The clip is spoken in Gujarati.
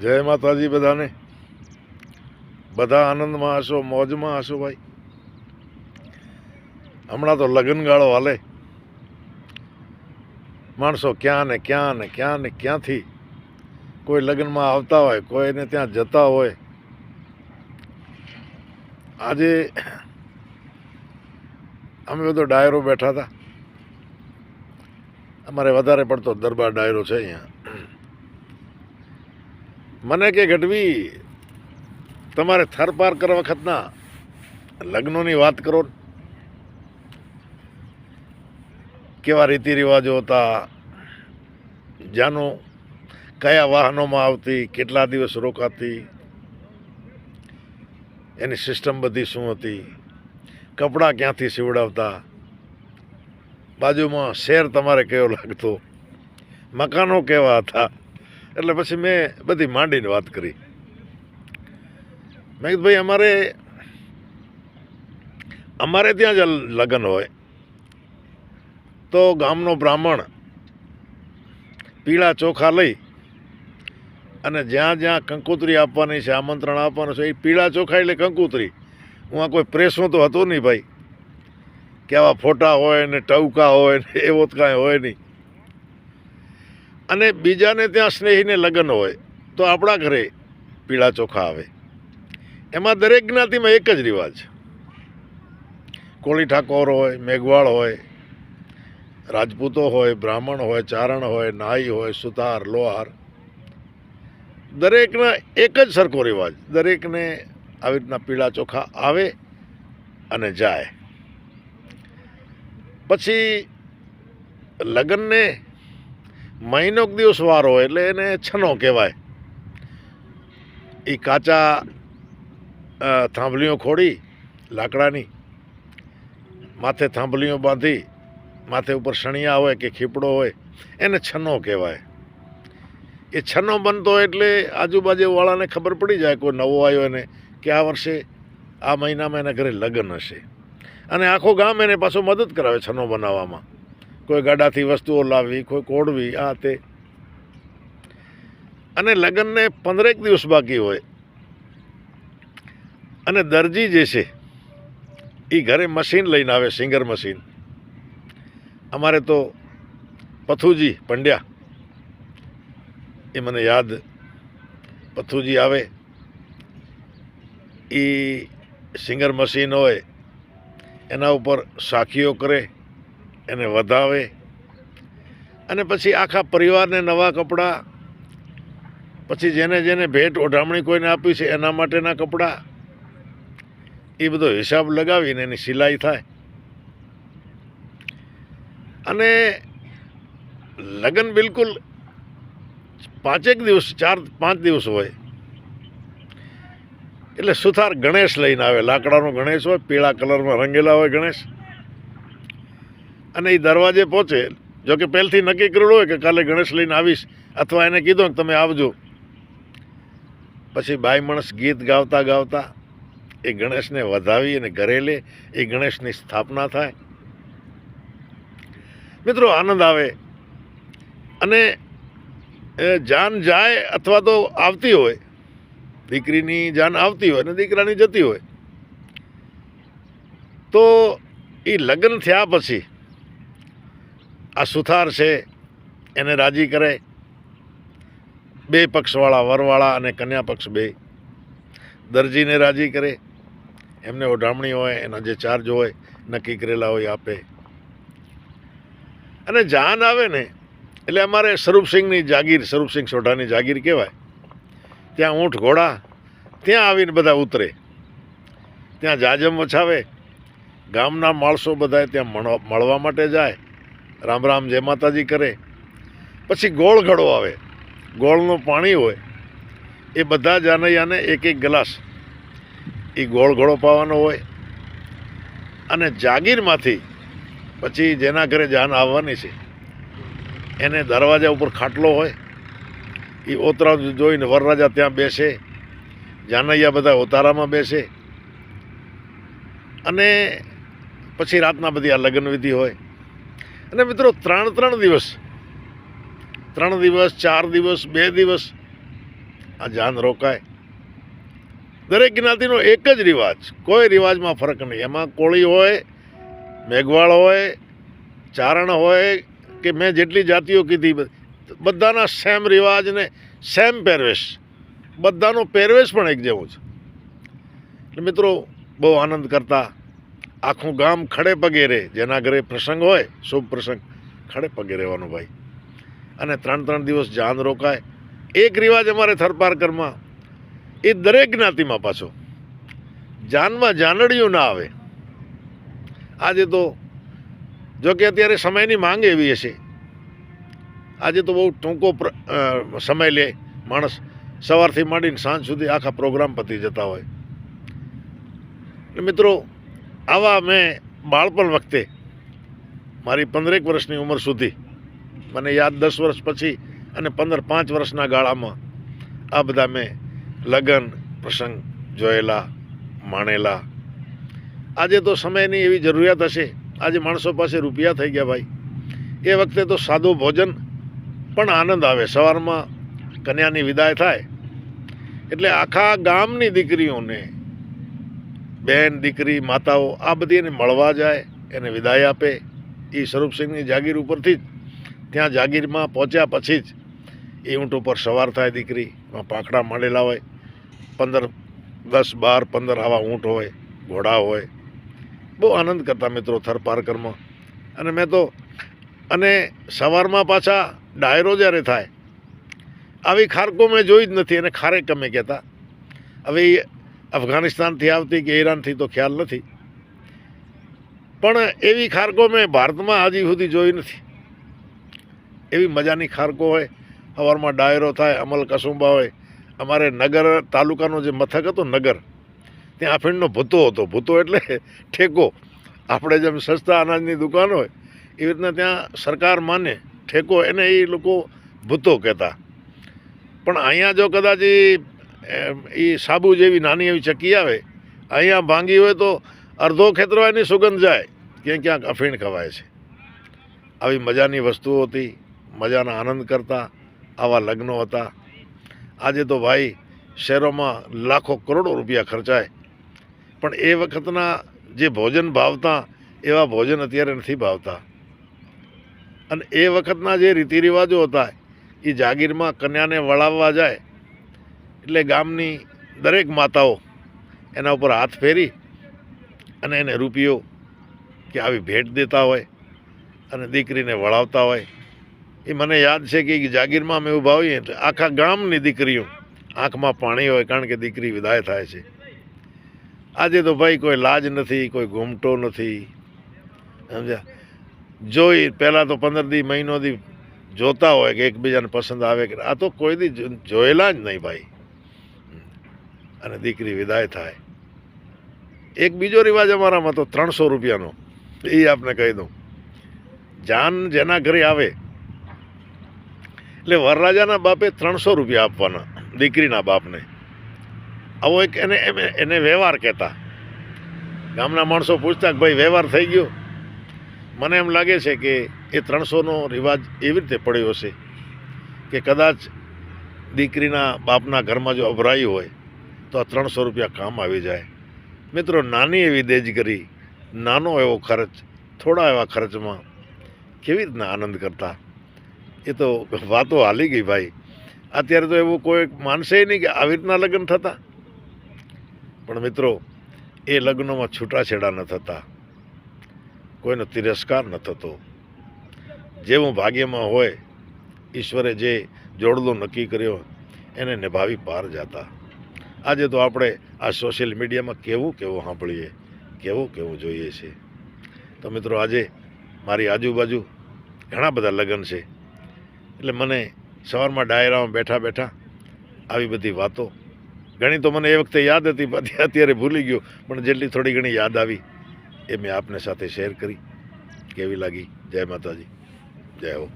જય માતાજી બધાને. બધા આનંદમાં હશો, મોજમાં હશો ભાઈ. હમણાં તો લગ્નગાળો હાલે. માણસો ક્યાં ને ક્યાં ને ક્યાં ને ક્યાંથી કોઈ લગ્નમાં આવતા હોય, કોઈને ત્યાં જતા હોય. આજે અમે બધો ડાયરો બેઠા હતા. અમારે વધારે પડતો દરબાર ડાયરો છે અહીંયા. મને કે, ગઢવી, તમારે થર પાર કરવા વખતના લગ્નોની વાત કરો કેવા રીતિ રિવાજો હતા? જ્યાંનું કયા વાહનોમાં આવતી, કેટલા દિવસ રોકાતી? એની સિસ્ટમ બધી શું હતી? કપડાં ક્યાંથી સીવડાવતા? બાજુમાં શેર તમારે કેવો લાગતો? મકાનો કેવા હતા? એટલે પછી મેં બધી માંડીને વાત કરી. મેં કીધું, ભાઈ, અમારે અમારે ત્યાં જ લગ્ન હોય. તો ગામનો બ્રાહ્મણ પીળા ચોખા લઈ અને જ્યાં જ્યાં કંકોત્રી આપવાની છે, આમંત્રણ આપવાનું છે, એ પીળા ચોખા એટલે કંકોત્રી. હું કોઈ પ્રેસમાં તો હતો નહીં, ભાઈ. કે આવા ફોટા હોય ને ટવકા હોય ને એવો જ કાંઈ હોય નહીં. અને બીજાને ત્યાં સ્નેહીને લગ્ન હોય, તો આપણા ઘરે પીળા ચોખા આવે. એમાં દરેક જ્ઞાતિમાં એક જ રિવાજ. કોળી ઠાકોર હોય, મેઘવાળ હોય, રાજપૂતો હોય, બ્રાહ્મણ હોય, ચારણ હોય, નાઈ હોય, સુતાર, લોહાર, દરેકના એક જ સરખો રિવાજ. દરેકને આવી રીતના પીળા ચોખા આવે અને જાય. પછી લગ્નને મહિનોક દિવસ વારો એટલે એને છનો કહેવાય. એ કાચા થાંભલીઓ ખોડી, લાકડાની, માથે થાંભલીઓ બાંધી, માથે ઉપર શણિયા હોય કે ખીપડો હોય, એને છનો કહેવાય. એ છનો બનતો એટલે આજુબાજુવાળાને ખબર પડી જાય કોઈ નવો આવ્યો એને કે આ વર્ષે, આ મહિનામાં એના ઘરે લગ્ન હશે. અને આખો ગામ એને પાછો મદદ કરાવે છનો બનાવવામાં. કોઈ ગાડાથી વસ્તુઓ લાવવી, કોઈ કોડવી, આ તે. અને લગ્નને પંદરેક દિવસ બાકી હોય. અને દરજી જે છે, એ ઘરે મશીન લઈને આવે, સિંગર મશીન. અમારે તો પથુજી પંડ્યા. એ મને યાદ, પથુજી આવે. એ સિંગર મશીન હોય, એના ઉપર સાખીઓ કરે. એને વધાવે. અને પછી આખા પરિવારને નવા કપડાં, પછી જેને જેને ભેટ ઓઢામણી કોઈને આપી છે એના માટેના કપડાં, એ બધો હિસાબ લગાવીને એની સિલાઈ થાય. અને લગ્ન બિલકુલ પાંચેક દિવસ, ચાર, પાંચ દિવસ હોય. એટલે સુથાર ગણેશ લઈને આવે. લાકડાનો ગણેશ હોય, પીળા કલરમાં રંગેલા હોય ગણેશ. અને એ દરવાજે પહોંચે જો કે પહેલથી નક્કી કરેલું હોય કે કાલે ગણેશ લઈને આવીશ, અથવા એને કીધો કે તમે આવજો. પછી બાઈ માણસ ગીત ગાવતા ગાવતા એ ગણેશને વધાવી અને ઘરે લે, એ ગણેશની સ્થાપના થાય. મિત્રો આનંદ આવે. અને જાન જાય અથવા તો આવતી હોય. દીકરીની જાન આવતી હોય અને દીકરાની જતી હોય. તો એ લગ્ન થયા પછી આ સુથાર છે, એને રાજી કરે. બે પક્ષવાળા, વરવાળા અને કન્યા પક્ષ બે. દરજીને રાજી કરે. એમને ઓઢામણી હોય, એના જે ચાર્જ હોય, નક્કી કરેલા હોય, આપે. અને જાન આવે ને, એટલે અમારે સ્વરૂપસિંહની જાગીર, સ્વરૂપસિંહ સોઢાની જાગીર કહેવાય. ત્યાં ઊંટ ઘોડા, ત્યાં આવીને બધા ઉતરે. ત્યાં જાજમ વછાવે ગામના માણસો બધા ત્યાં મળવા માટે જાય. રામ રામ, જય માતાજી કરે. પછી ગોળ ઘડો આવે. ગોળનું પાણી હોય, એ બધા જાનૈયાને એક એક ગ્લાસ. એ ગોળ ઘડો પાવાનો હોય અને જાગીરમાંથી પછી જેના ઘરે જાન આવવાની છે, એને દરવાજા ઉપર ખાટલો હોય એ ઓતરા જોઈને વરરાજા ત્યાં બેસે, જાનૈયા બધા ઓતારામાં બેસે. અને પછી રાતના બધી આ લગ્ન વિધિ હોય અને મિત્રો, ત્રણ ત્રણ દિવસ. ત્રણ દિવસ, ચાર દિવસ, બે દિવસ. આ જાન રોકાય. દરેક જ્ઞાતિનો એક જ રિવાજ. કોઈ રિવાજમાં ફરક નહીં. એમાં કોળી હોય, મેઘવાળ હોય, ચારણ હોય, કે મેં જેટલી જાતિઓ કીધી બધાના સેમ રિવાજ ને સેમ પહેરવેશ. બધાનો પહેરવેશ પણ એક જેવો છે. એટલે મિત્રો, બહુ આનંદ કરતા આખું ગામ ખડે પગે રહે. જેના ઘરે પ્રસંગ હોય, શુભ પ્રસંગ, ખડે પગે રહેવાનું ભાઈ. અને ત્રણ ત્રણ દિવસ જાન રોકાય. એક રિવાજ અમારે થરપારકરમાં. એ દરેક જ્ઞાતિમાં પાછો. જાનમાં જાનડિયું ના આવે. આજે તો જો કે અત્યારે સમયની માંગ એવી હશે. આજે તો બહુ ટૂંકો સમય લે. માણસ સવારથી માંડીને સાંજ સુધી આખા પ્રોગ્રામ પતી જતા હોય. મિત્રો આવા મેં બાળપણ વખતે, મારી પંદરેક વર્ષની ઉંમર સુધી, મને યાદ દસ વર્ષ પછી અને પંદર પાંચ વર્ષના ગાળામાં, આ બધા મેં લગ્ન પ્રસંગ જોયેલા, માણેલા. આજે તો સમયની એવી જરૂરિયાત હશે, આજે માણસો પાસે રૂપિયા થઈ ગયા ભાઈ. એ વખતે તો સાદું ભોજન પણ આનંદ આવે, સવારમાં કન્યાની વિદાય થાય. એટલે આખા ગામની દીકરીઓને બેન, દીકરી, માતાઓ, આ બધી એને મળવા જાય, એને વિદાય આપે. એ સ્વરૂપસિંહની જાગીર ઉપરથી જ, ત્યાં જાગીરમાં પહોંચ્યા પછી જ એ ઊંટ ઉપર સવાર થાય દીકરી, એમાં પાંખડા માંડેલા હોય. પંદર, દસ, બાર, પંદર આવા ઊંટ હોય, ઘોડા હોય. બહુ આનંદ કરતા મિત્રો થર પારકરમાં. અને મેં તો, અને સવારમાં પાછા ડાયરો જ્યારે થાય, આવી ખારકો મેં જોઈ જ નથી અને ખારેક અમે કહેતા. હવે અફઘાનિસ્તાનથી આવતી કે ઈરાનથી તો ખ્યાલ નથી. પણ એવી ખારકો મેં ભારતમાં હજી સુધી જોઈ નથી. એવી મજાની ખારકો હોય સવારમાં ડાયરો થાય, અમલ કસુંબા હોય. અમારે નગર તાલુકાનો જે મથક હતો, નગર, ત્યાં આફીણનો ભૂતો હતો. ભૂતો એટલે ઠેકો. આપણે જેમ સસ્તા અનાજની દુકાન હોય, એવી રીતના ત્યાં સરકાર માને. ઠેકો એને એ લોકો ભૂતો કહેતા. પણ અહીંયા જો કદાચ એ સાબુ જેવી નાની એવી ચક્કી આવે, અહીંયા ભાંગી હોય તો અડધો ખેતરો સુગંધ જાય ક્યાંક ક્યાંક અફીણ ખવાય છે. આવી મજાની વસ્તુઓ હતી, મજાના આનંદ કરતા, આવા લગ્નો હતા. આજે તો ભાઈ શહેરોમાં લાખો કરોડો રૂપિયા ખર્ચાય. પણ એ વખતના જે ભોજન ભાવતા, એવા ભોજન અત્યારે નથી ભાવતા. અને એ વખતના જે રીતિ રિવાજો હતા એ જાગીરમાં કન્યાને વળાવવા જાય એટલે ગામની દરેક માતાઓ એના ઉપર હાથ ફેરી અને એને રૂપિયો કે આવી ભેટ દેતા હોય અને દીકરીને વળાવતા હોય. એ મને યાદ છે કે જાગીરમાં અમે ઊભા હોઈએ એટલે આખા ગામની દીકરીઓ આંખમાં પાણી હોય કારણ કે દીકરી વિદાય થાય છે. આજે તો ભાઈ કોઈ લાજ નથી, કોઈ ઘૂમટો નથી. સમજ્યા? જોઈ પહેલાં તો પંદર દી મહિનો દી જોતા હોય કે એકબીજાને પસંદ આવે કે આ તો કોઈ દી જોયેલા જ નહીં ભાઈ. અને દીકરી વિદાય થાય. એક બીજો રિવાજ અમારામાં તો ત્રણસો રૂપિયાનો. એ આપને કહી દઉં. જાન જેના ઘરે આવે, એટલે વરરાજાના બાપે ત્રણસો રૂપિયા આપવાના, દીકરીના બાપને. આવો એક એને, એને- વ્યવહાર કહેતા. ગામના માણસો પૂછતા કે ભાઈ વ્યવહાર થઈ ગયો? મને એમ લાગે છે કે એ ત્રણસોનો રિવાજ એવી રીતે પડ્યો હશે કે કદાચ દીકરીના બાપના ઘરમાં જો અભરાયું હોય તો આ ત્રણસો રૂપિયા કામ આવી જાય. મિત્રો, નાની એવી દેજ કરી નાનો એવો ખર્ચ, થોડા એવા ખર્ચમાં કેવી રીતના આનંદ કરતા? એ તો વાતો હાલી ગઈ ભાઈ. અત્યારે તો એવું કોઈ માનશે નહીં કે આવી રીતના લગ્ન થતા. પણ મિત્રો, એ લગ્નોમાં છૂટાછેડા ન થતા. કોઈનો તિરસ્કાર ન થતો. જેવું ભાગ્યમાં હોય, ઈશ્વરે જે જોડલો નક્કી કર્યો, એને નિભાવી પાર જતા. આજે તો આપણે આ સોશિયલ મીડિયામાં કેવું કેવું સાંભળીએ, કેવું કેવું જોઈએ છે. તો મિત્રો આજે મારી આજુબાજુ ઘણા બધા લગ્ન છે. એટલે મને સવારમાં ડાયરામાં બેઠા બેઠા આવી બધી વાતો. ઘણી તો મને એ વખતે યાદ હતી બધી અત્યારે ભૂલી ગયો. પણ જેટલી થોડી ઘણી યાદ આવી એ મેં આપને સાથે શેર કરી. કેવી લાગી? જય માતાજી. જય હો.